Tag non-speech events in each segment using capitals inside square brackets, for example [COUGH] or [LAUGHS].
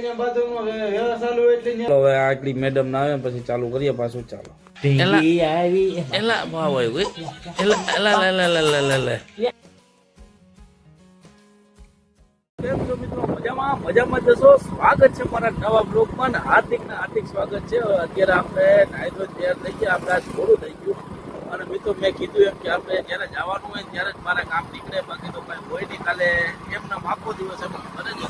ત્યાં બાથરૂમમાં વ્ય- ચાલુ એટલે હવે આટલી મેડમ ના આવે પછી ચાલુ કરીએ પાછું ચાલો. એલા ભાવ હોય એલા એલા એલા એલા એલા એલા કેમ છો મિત્રો? મજામાં? મજામાં જશો સ્વાગત છે મારા નવા બ્લોગમાં ને હાર્દિક ને હાર્દિક સ્વાગત છે. અત્યારે આપણે નાઈ તૈયાર થઈ ગયા. આપણે આજ મોડું થઈ ગયું. અને મિત્રો મેં કીધું એમ કે આપણે જ્યારે જવાનું હોય ત્યારે જ મારા કામ નીકળે. બાકી તો કાંઈ હોય નહીં. કાલે એમના આખો દિવસ એમ ઘરે જ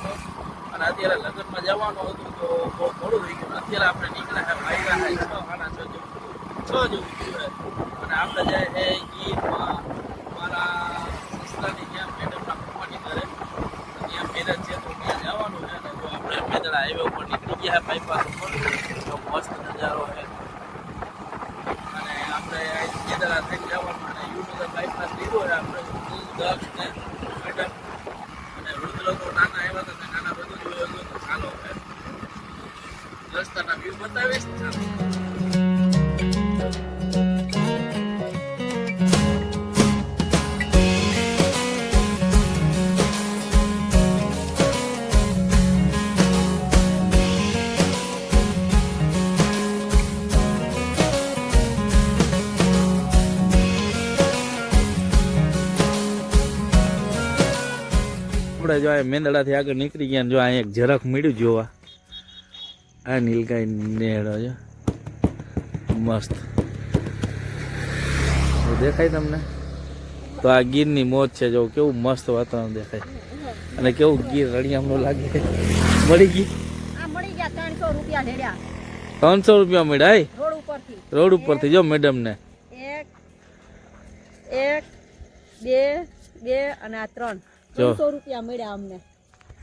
અને અત્યારે લગ્નમાં જવાનું હતું તો બહુ મોડું થઈ ગયું. અત્યારે આપણે નીકળ્યા ભાઈ છ સાડા છ જેવું છ જેવું થયું અને આપણે જાય છે ગીરમાં મારા સંસ્થાની જ્યાં મેડમના પપ્પાની ઘરે ત્યાં મેરેજ છે તો ત્યાં જવાનું છે અને જો આપણે મેદળ હાઈવે ઉપર નીકળી ગયા બાયપાસ ઉપર, તો મસ્ત નજારો છે. અને આપણે મેદળા થઈ જવાનું અને યુટ્યુબ બાયપાસ લીધો છે આપણે. દક્ષ ને મેડમ અને વૃદ્ધ લોકો નાના આવ્યા હતા તે નાના બધું જોયું હતું તો ચાલો હવે રસ્તાના વ્યૂ બતાવીશ. આપણે જો આ મેંદડાથી આગળ નીકળી ગયા જો આ એક જરાક મળ્યું જોવા. આ નીલગાય નેહડો છે. મસ્ત. દેખાય તમને? તો આ ગીરની મોજ છે જો કેવું મસ્ત વાતાવરણ દેખાય. અને કેવું ગીર રળિયામનું લાગે. મળી ગઈ ગયા ત્રણસો રૂપિયા મળ્યા રોડ ઉપરથી. જો મેડમ ને એક એક બે બે અને આ ત્રણ. ત્રણસો રૂપિયા મળ્યા અમને.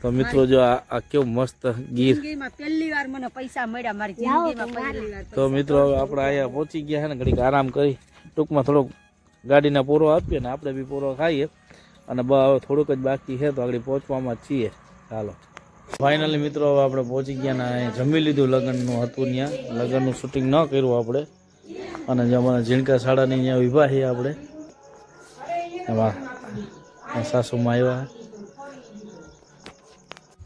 તો મિત્રો જો આ આ કેવું મસ્ત ગીર. પહેલી વાર મને પૈસા મળ્યા મારી જિંદગીમાં પહેલી વાર તો મિત્રો આપણે અહીંયા પહોંચી ગયા છે ને ઘડીક આરામ કરી ટૂંકમાં થોડોક ગાડીના પૂરો આપીએ ને આપણે બી પૂરો ખાઈએ. અને બ હવે થોડુંક જ બાકી છે તો આગળ પહોંચવામાં જ છીએ. ચાલો ફાઇનલી મિત્રો હવે આપણે પહોંચી ગયા ને અહીંયા જમી લીધું લગ્નનું હતું ત્યાં. લગ્નનું શૂટિંગ ન કર્યું આપણે. અને જે અમારા ઝીણકા શાળાની અહીંયા ઊભા છે આપણે. એમાં સાસુમાં આવ્યા.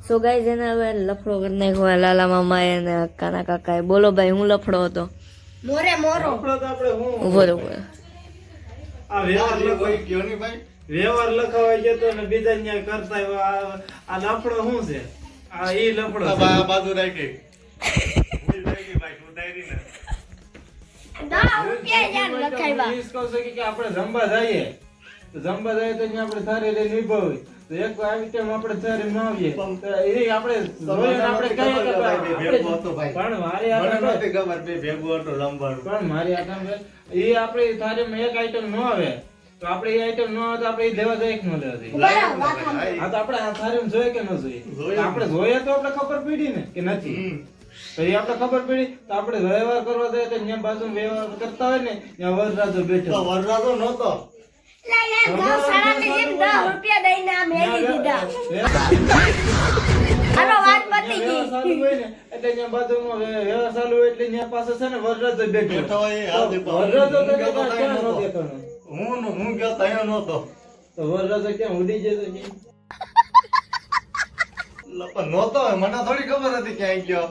સો ગાઈઝ એને હવે લફડો કરી નાખ્યો લાલા મામા અને કાના એ બોલો ભાઈ હું લફડો હતો? મોરે મોરો. આપણે હું ઊભો. આ વ્યવહાર લખાવા- વ્યવહાર લખાવા ગયો તો ને બીજા ન્યાય કરતા આ આ લફડો શું છે? આ ઈ લફડો આ બાજુ [LAUGHS] કે આપણે જમવા જઈએ. જમવા જઈએ તો અહીંયા આપણે સારી રીતે નિભાવી. તો એક આવી ટાઈમ આપણે સારી ન આવીએ. તો એ આપણે આપણે કઈ આપણે કહીએ કે ભાઈ આપણે- પણ મારી આઈટમ પણ મારી આઈટમ એ આપણે થાળીમાં એક આઈટમ ન આવે. તો આપણે એ આઈટમ ન આવે તો આપણે એ લેવા જાય કે ન લેવા જાય? હા તો આપણે આ સારી જોઈએ કે ન જોઈએ? આપણે જોઈએ તો આપણે ખબર પડી ને કે નથી. તો આપણે ખબર પડી તો આપણે વ્યવહાર કરવા જાય તો ત્યાં બાજુ વ્યવહાર કરતા હોય ને ત્યાં વરરાજો બેઠો. વરરાજો બેઠો બેઠો હોય, આ તો દેખો. વરરાજો તો હું ગયો તો ક્યાં અહીંયા ન નહોતો. હું હું ગયો તયો નહોતો તો વરરાજો ક્યાં ઉડી જતો નહોતો મને થોડી ખબર હતી ક્યાંય ગયો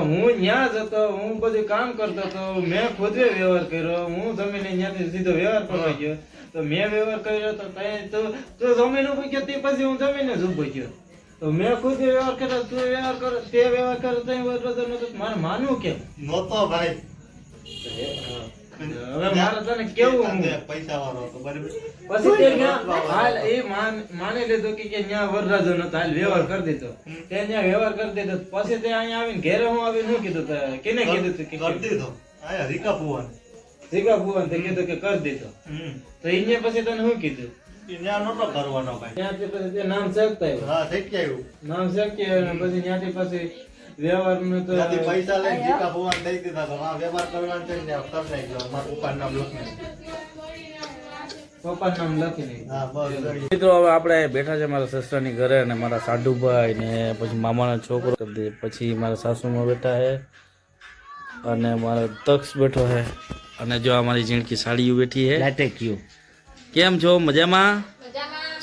હું ન્યા હતો હું બધું કામ કરતો હતો મેં ખુદે વ્યવહાર કર્યો હું જમીને ન્યાથી સીધો વ્યવહાર કરવા ગયો. તો મેં વ્યવહાર કર્યો તો કઈ તો તો જમીન ઊભી ગયો તે પછી હું જમીને જ ઊભો ગયો. તો મેં ખુદ વ્યવહાર કર્યો તું વ્યવહાર કરો તે વ્યવહાર કર્યો તો મારે માનવું કેમ? નહોતો ભાઈ. હવે મારે તને કેવું પૈસા વાળો હતો બરાબર? પછી તે હાલ એ માની લીધું કે કે ન્યા વરરાજો નતો હાલ વ્યવહાર કરી દીધો. તે ન્યા વ્યવહાર કરી દીધો પછી તે અહીંયા આવીને ઘેરે હું આવીને શું કીધું કેને કીધું કે કરી દીધો. આયા રીકા ફુવાન જીગા ભુવન તે કીધું કે કરી દીધો. તો એને પછી તને શું કીધું? કરવાનો ભાઈ. ત્યાંથી પછી નામ શેકતા આવ્યો. નામ શેકી પછી ત્યાંથી પછી વ્યવહારનું તો ત્યાંથી પૈસા લઈને જીકા ફુવાન દઈ દીધા તો હા વ્યવહાર કરવાનો છે ને ત્યાં નાખ્યો મારા પપ્પાનું નામ લખી પપ્પાનું નામ લખી નાખ્યું. હા બસ મિત્રો હવે આપણે બેઠા છે મારા સસરાની ઘરે અને મારા સાડુભાઈ ને પછી મામાનો છોકરો કરી દે. પછી મારા સાસુમાં બેઠા હે અને મારો તક્ષ બેઠો હે અને જો અમારી જીણકી સાડીઓ બેઠી છે. કેમ છો? મજામાં?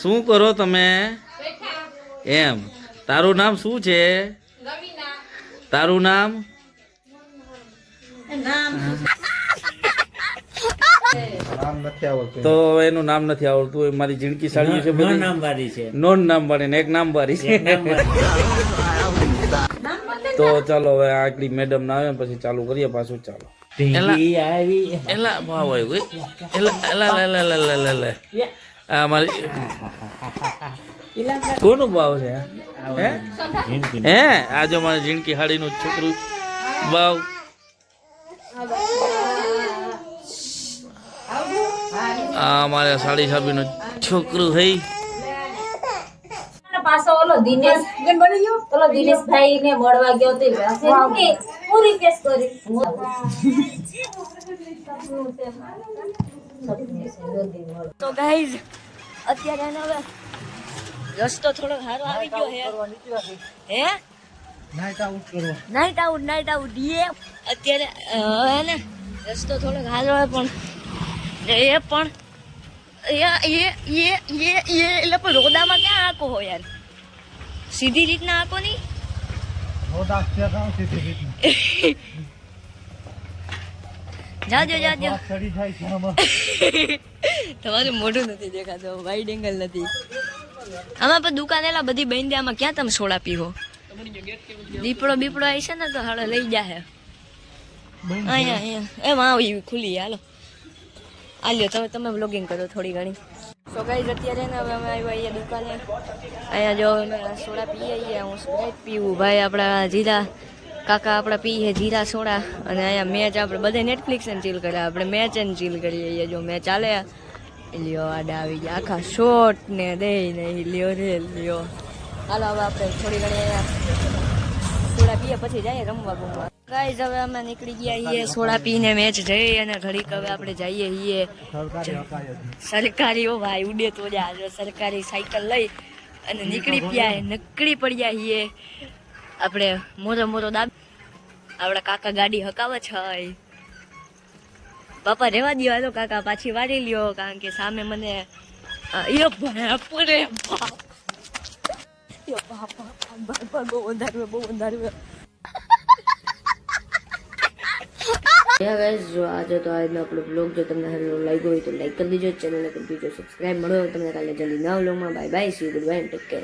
શું કરો તમે? એમ. તારું નામ શું છે? તારું નામ? નામ નથી તો એનું. નામ નથી આવડતું એ મારી જિંદગી સાડી છે બધી. નામ વાળી છે. નોન નામ વાળી ને એક નામ વાળી છે તો ચાલો હવે આટલી મેડમ ના આવે ને પછી ચાલુ કરીએ પાછું ચાલો. એલા એલા ભાવ આવ્યો એલા એલા એલા એલા એલા એલા. આ મારી કોનું ભાવ છે? હે? આજે જો મારી જિંદગી હાડીનું છોકરું ભાવ. આ મારે સાડી સાબીનું છોકરું હઈ પાછો ઓલો દિનેશ ઓલો દિનેશભાઈ ને મળવા ગયો તો તો ગાઈઝ અત્યારે હવે રસ્તો થોડો સારો આવી ગયો હે. હે? નાઈટ આઉટ નાઈટ આઉટ એ અત્યારે હવે ને? રસ્તો થોડો સારો હોય પણ એ પણ એ એ એ એ એ એટલે પણ રોદામાં ક્યાં આંકો હોય યાર? સીધી રીતના આંકો નહીં? [LAUGHS] જાજો જાજો. [LAUGHS] તમારું મોઢું નથી દેખાતું વાઈડ એંગલ નથી. આમાં પણ દુકાન એલા બધી દે આમાં ક્યાં તમે સોડા પીવો દીપડો બીપડો આવી છે ને તો હાડો લઈ જાહે. અહીંયા અહીંયા. એમ આવી ખુલી હાલો. આલ્યો તમે તમે બ્લોગિંગ કરો થોડી ઘણી. સો ગાઈઝ અત્યારે ને હવે અમે આવ્યા અહીંયા દુકાને. અહીંયા જો અમે સોડા પીએ છીએ હું સ્પ્રાઇટ પીવું. ભાઈ આપણા જીરા કાકા આપણા પીએ જીરા સોડા. અને અહીંયા મેચ આપણે બધે નેટફ્લિક્સ ને ચીલ કર્યા. આપણે મેચ ને ચીલ કરીએ અહીંયા જો મેચ ચાલે લ્યો આડા આવી ગયા આખા શોટ ને દે ને લ્યો રે, લ્યો. હાલો, હવે આપણે થોડી ઘણી સોડા પીએ, પછી જઈએ રમવા ગમવા ગાઈઝ હવે અમે નીકળી ગયા છીએ સોડા પીને મેચ જઈ અને ઘડીક હવે આપણે જઈએ છીએ. સરકારી ઓ ભાઈ, ઉડે તો જ આજે સરકારી સાયકલ લઈ અને નીકળી ગયા નકળી પડ્યા છીએ. આપણે મોરો મોરો દાબ આપણા કાકા ગાડી હકાવે છે. બાપા રેવા દ્યો હાલો કાકા પાછી વાળી લ્યો કારણ કે સામે મને અ, યો બાપ. બહુ અંધારું બહુ અંધારું જો આજે તો આજનો આપણો બ્લોગ જો તમને હેલો લાગ્યો હોય તો લાઈક કરી દીજો ચેનલને કરી દીજો સબસ્ક્રાઇબ મળો તમને કાલે જલ્દી નવા બ્લોગમાં bye bye see goodbye take care